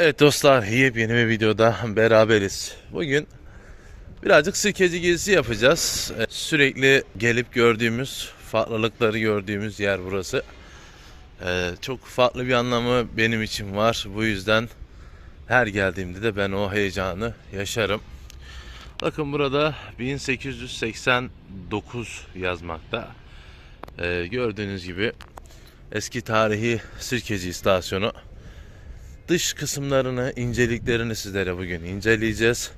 Evet dostlar yepyeni bir videoda beraberiz. Bugün birazcık sirkeci gezisi yapacağız. Sürekli gelip gördüğümüz, farklılıkları gördüğümüz yer burası. Ee, Çok farklı bir anlamı benim için var. Bu yüzden her geldiğimde de ben o heyecanı yaşarım. Bakın burada 1889 yazmakta. Ee, gördüğünüz gibi eski tarihi Sirkeci istasyonu. Dış kısımlarını, inceliklerini sizlere bugün inceleyeceğiz.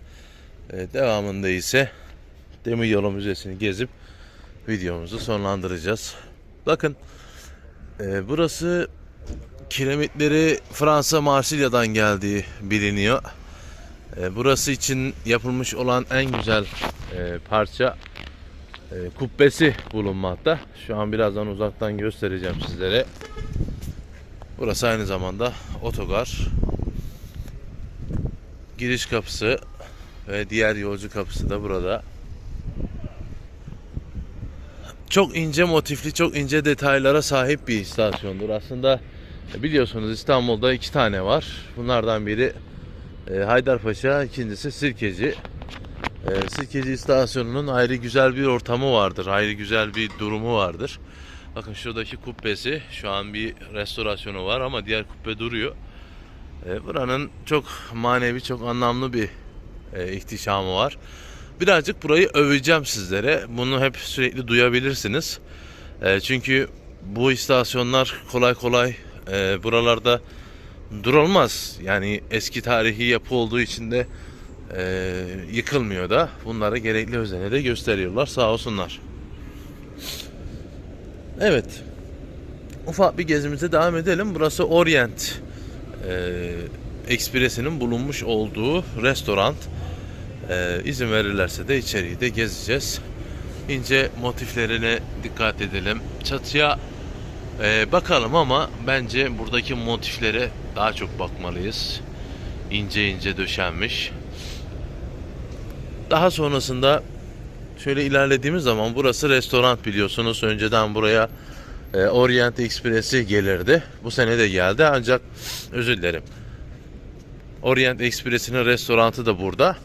Ee, devamında ise Demiryolu Müzesi'ni gezip videomuzu sonlandıracağız. Bakın e, burası kiremitleri Fransa Marsilya'dan geldiği biliniyor. E, burası için yapılmış olan en güzel e, parça e, kubbesi bulunmakta. Şu an birazdan uzaktan göstereceğim sizlere. Burası aynı zamanda otogar. Giriş kapısı ve diğer yolcu kapısı da burada. Çok ince motifli, çok ince detaylara sahip bir istasyondur. Aslında biliyorsunuz İstanbul'da iki tane var. Bunlardan biri e, Haydarpaşa, ikincisi Sirkeci. E, Sirkeci istasyonunun ayrı güzel bir ortamı vardır. Ayrı güzel bir durumu vardır. Bakın şuradaki kubbesi şu an bir restorasyonu var ama diğer kubbe duruyor. E, buranın çok manevi, çok anlamlı bir e, ihtişamı var. Birazcık burayı öveceğim sizlere. Bunu hep sürekli duyabilirsiniz. E, çünkü bu istasyonlar kolay kolay e, buralarda durulmaz. Yani eski tarihi yapı olduğu için de e, yıkılmıyor da. Bunlara gerekli özeni de gösteriyorlar. Sağ olsunlar. Evet. Ufak bir gezimize devam edelim. Burası Orient e, Ekspresi'nin bulunmuş olduğu restoran. E, izin verirlerse de içeriği de gezeceğiz. İnce motiflerine dikkat edelim. Çatıya e, bakalım ama bence buradaki motiflere daha çok bakmalıyız. İnce ince döşenmiş. Daha sonrasında Şöyle ilerlediğimiz zaman burası restoran biliyorsunuz. Önceden buraya e, Orient Express'i gelirdi. Bu sene de geldi ancak özür dilerim. Orient Express'in restoranı da burada.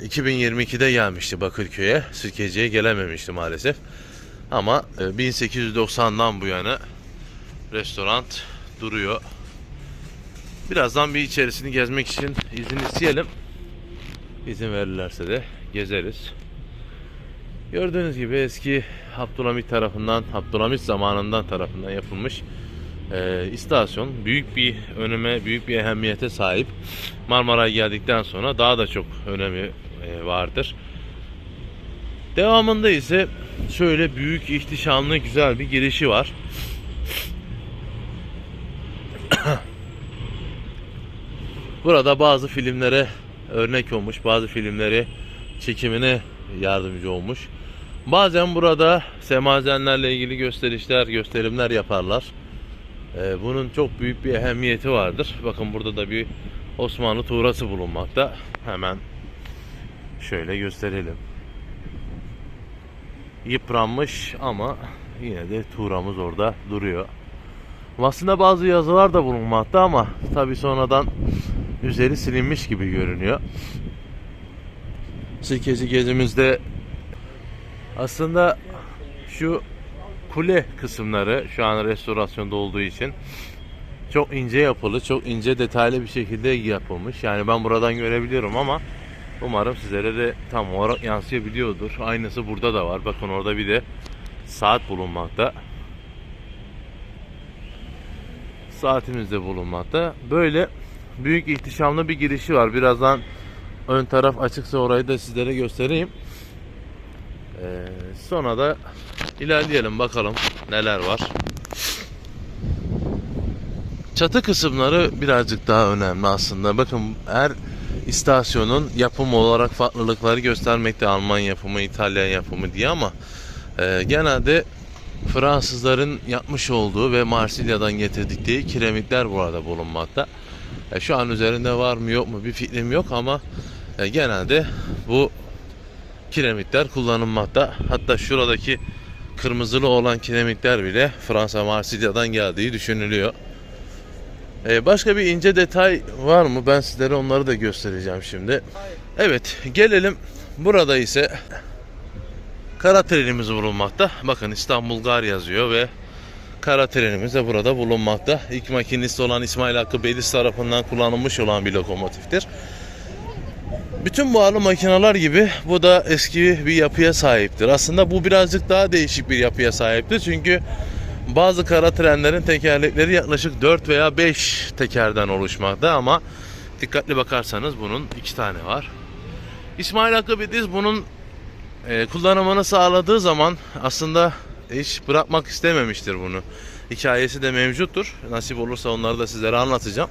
2022'de gelmişti Bakırköy'e. Sirkeci'ye gelememişti maalesef. Ama e, 1890'dan bu yana restoran duruyor. Birazdan bir içerisini gezmek için izin isteyelim. İzin verirlerse de gezeriz. Gördüğünüz gibi eski Abdülhamit tarafından, Abdülhamit zamanından tarafından yapılmış e, istasyon büyük bir öneme, büyük bir ehemmiyete sahip. Marmara'ya geldikten sonra daha da çok önemi e, vardır. Devamında ise şöyle büyük, ihtişamlı, güzel bir girişi var. Burada bazı filmlere örnek olmuş, bazı filmleri çekimine yardımcı olmuş. Bazen burada semazenlerle ilgili gösterişler, gösterimler yaparlar. Ee, bunun çok büyük bir ehemmiyeti vardır. Bakın burada da bir Osmanlı tuğrası bulunmakta. Hemen şöyle gösterelim. Yıpranmış ama yine de tuğramız orada duruyor. Aslında bazı yazılar da bulunmakta ama tabi sonradan üzeri silinmiş gibi görünüyor. Sirkeci gezimizde aslında şu kule kısımları şu an restorasyonda olduğu için çok ince yapılı, çok ince detaylı bir şekilde yapılmış. Yani ben buradan görebiliyorum ama umarım sizlere de tam olarak yansıyabiliyordur. Aynısı burada da var. Bakın orada bir de saat bulunmakta. Saatimiz de bulunmakta. Böyle büyük ihtişamlı bir girişi var. Birazdan ön taraf açıksa orayı da sizlere göstereyim. Ee, sonra da ilerleyelim bakalım neler var. Çatı kısımları birazcık daha önemli aslında. Bakın her istasyonun yapım olarak farklılıkları göstermekte. Alman yapımı, İtalyan yapımı diye ama e, genelde Fransızların yapmış olduğu ve Marsilya'dan getirdikleri kiremitler burada bulunmakta. E, şu an üzerinde var mı yok mu bir fikrim yok ama e, genelde bu kiremitler kullanılmakta. Hatta şuradaki kırmızılı olan kiremitler bile Fransa Marsilya'dan geldiği düşünülüyor. Ee, başka bir ince detay var mı? Ben sizlere onları da göstereceğim şimdi. Evet gelelim. Burada ise kara trenimiz bulunmakta. Bakın İstanbul Gar yazıyor ve kara trenimiz de burada bulunmakta. İlk makinist olan İsmail Hakkı Beyliz tarafından kullanılmış olan bir lokomotiftir. Bütün buharlı makineler gibi bu da eski bir yapıya sahiptir. Aslında bu birazcık daha değişik bir yapıya sahiptir. Çünkü bazı kara trenlerin tekerlekleri yaklaşık 4 veya 5 tekerden oluşmakta ama dikkatli bakarsanız bunun iki tane var. İsmail Hakkı Bediz bunun e, kullanımını sağladığı zaman aslında hiç bırakmak istememiştir bunu. Hikayesi de mevcuttur. Nasip olursa onları da sizlere anlatacağım.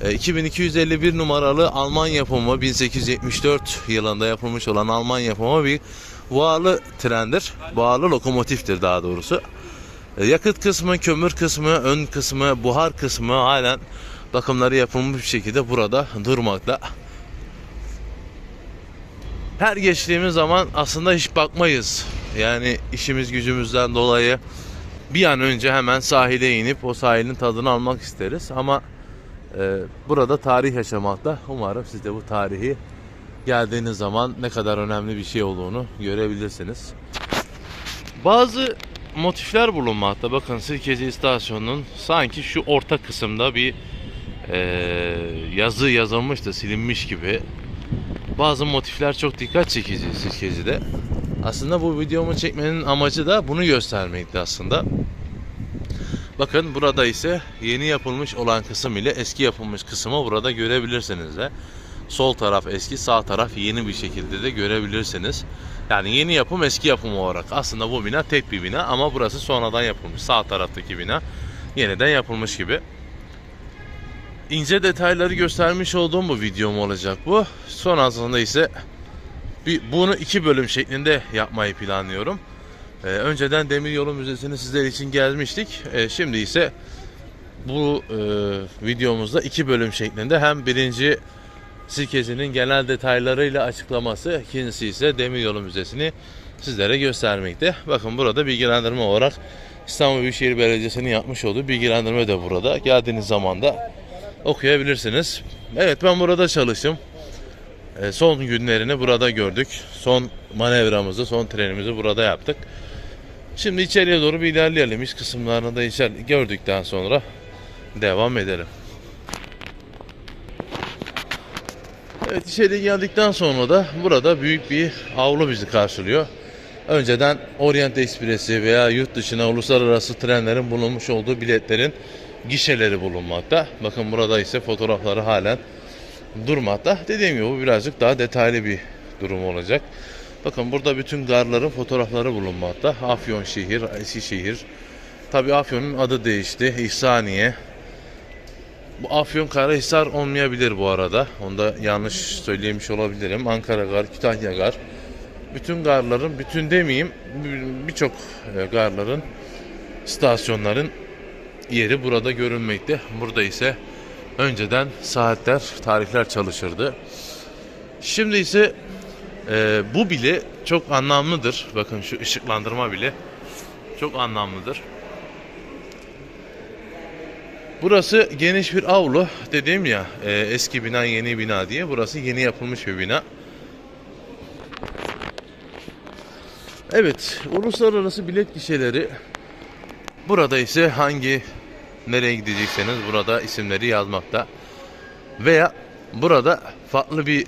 E, 2251 numaralı Alman yapımı 1874 yılında yapılmış olan Alman yapımı bir buharlı trendir. Buharlı lokomotiftir daha doğrusu. E, Yakıt kısmı, kömür kısmı, ön kısmı, buhar kısmı halen bakımları yapılmış bir şekilde burada durmakta. Her geçtiğimiz zaman aslında hiç bakmayız. Yani işimiz gücümüzden dolayı bir an önce hemen sahile inip o sahilin tadını almak isteriz. Ama burada tarih yaşamakta. Umarım siz de bu tarihi geldiğiniz zaman ne kadar önemli bir şey olduğunu görebilirsiniz. Bazı motifler bulunmakta. Bakın Sirkeci istasyonunun sanki şu orta kısımda bir e, yazı yazılmış da silinmiş gibi. Bazı motifler çok dikkat çekici Sirkeci'de. Aslında bu videomu çekmenin amacı da bunu göstermekti aslında. Bakın burada ise yeni yapılmış olan kısım ile eski yapılmış kısmı burada görebilirsiniz de. Sol taraf eski, sağ taraf yeni bir şekilde de görebilirsiniz. Yani yeni yapım eski yapım olarak. Aslında bu bina tek bir bina ama burası sonradan yapılmış. Sağ taraftaki bina yeniden yapılmış gibi. İnce detayları göstermiş olduğum bu videom olacak bu. Sonrasında ise bir, bunu iki bölüm şeklinde yapmayı planlıyorum. Ee, önceden Demiryolu Müzesi'ni sizler için gelmiştik. Ee, şimdi ise bu e, videomuzda iki bölüm şeklinde hem birinci Sirkeci'nin genel detaylarıyla açıklaması, ikincisi ise Demiryolu Müzesi'ni sizlere göstermekte. Bakın burada bilgilendirme olarak İstanbul Büyükşehir Belediyesi'nin yapmış olduğu bilgilendirme de burada. Geldiğiniz zaman da okuyabilirsiniz. Evet ben burada çalıştım. E, son günlerini burada gördük. Son manevramızı, son trenimizi burada yaptık. Şimdi içeriye doğru bir ilerleyelim. İç kısımlarını da içeri gördükten sonra devam edelim. Evet içeri geldikten sonra da burada büyük bir avlu bizi karşılıyor. Önceden Orient Ekspresi veya yurt dışına uluslararası trenlerin bulunmuş olduğu biletlerin gişeleri bulunmakta. Bakın burada ise fotoğrafları halen durmakta. Dediğim gibi bu birazcık daha detaylı bir durum olacak. Bakın burada bütün garların fotoğrafları bulunmakta. Afyon şehir, Eskişehir. Tabi Afyon'un adı değişti. İhsaniye. Bu Afyon Karahisar olmayabilir bu arada. Onu da yanlış söylemiş olabilirim. Ankara Gar, Kütahya Gar. Bütün garların, bütün demeyeyim birçok e, garların, istasyonların yeri burada görünmekte. Burada ise önceden saatler, tarihler çalışırdı. Şimdi ise e, bu bile çok anlamlıdır. Bakın şu ışıklandırma bile çok anlamlıdır. Burası geniş bir avlu. Dediğim ya e, eski bina yeni bina diye. Burası yeni yapılmış bir bina. Evet, uluslararası bilet gişeleri burada ise hangi nereye gidecekseniz burada isimleri yazmakta. Veya burada farklı bir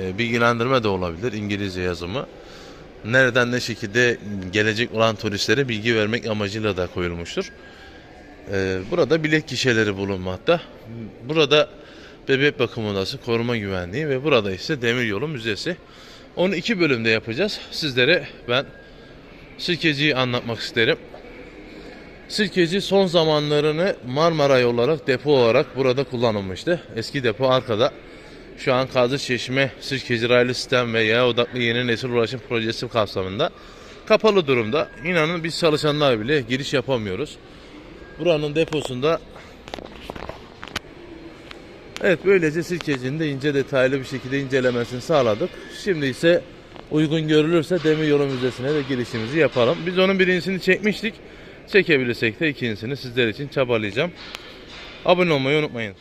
e, bilgilendirme de olabilir İngilizce yazımı. Nereden ne şekilde gelecek olan turistlere bilgi vermek amacıyla da koyulmuştur. E, burada bilet gişeleri bulunmakta. Burada bebek bakım odası, koruma güvenliği ve burada ise Demiryolu Müzesi. Onu iki bölümde yapacağız. Sizlere ben Sirkeci'yi anlatmak isterim. Sirkeci son zamanlarını Marmara olarak depo olarak burada kullanılmıştı. Eski depo arkada. Şu an Kazı Çeşme Sirkeci Raylı Sistem ve Yaya Odaklı Yeni Nesil Ulaşım Projesi kapsamında kapalı durumda. İnanın biz çalışanlar bile giriş yapamıyoruz. Buranın deposunda Evet böylece Sirkeci'nin de ince detaylı bir şekilde incelemesini sağladık. Şimdi ise uygun görülürse Demiryolu Müzesi'ne de girişimizi yapalım. Biz onun birincisini çekmiştik. Çekebilirsek de ikincisini sizler için çabalayacağım. Abone olmayı unutmayın.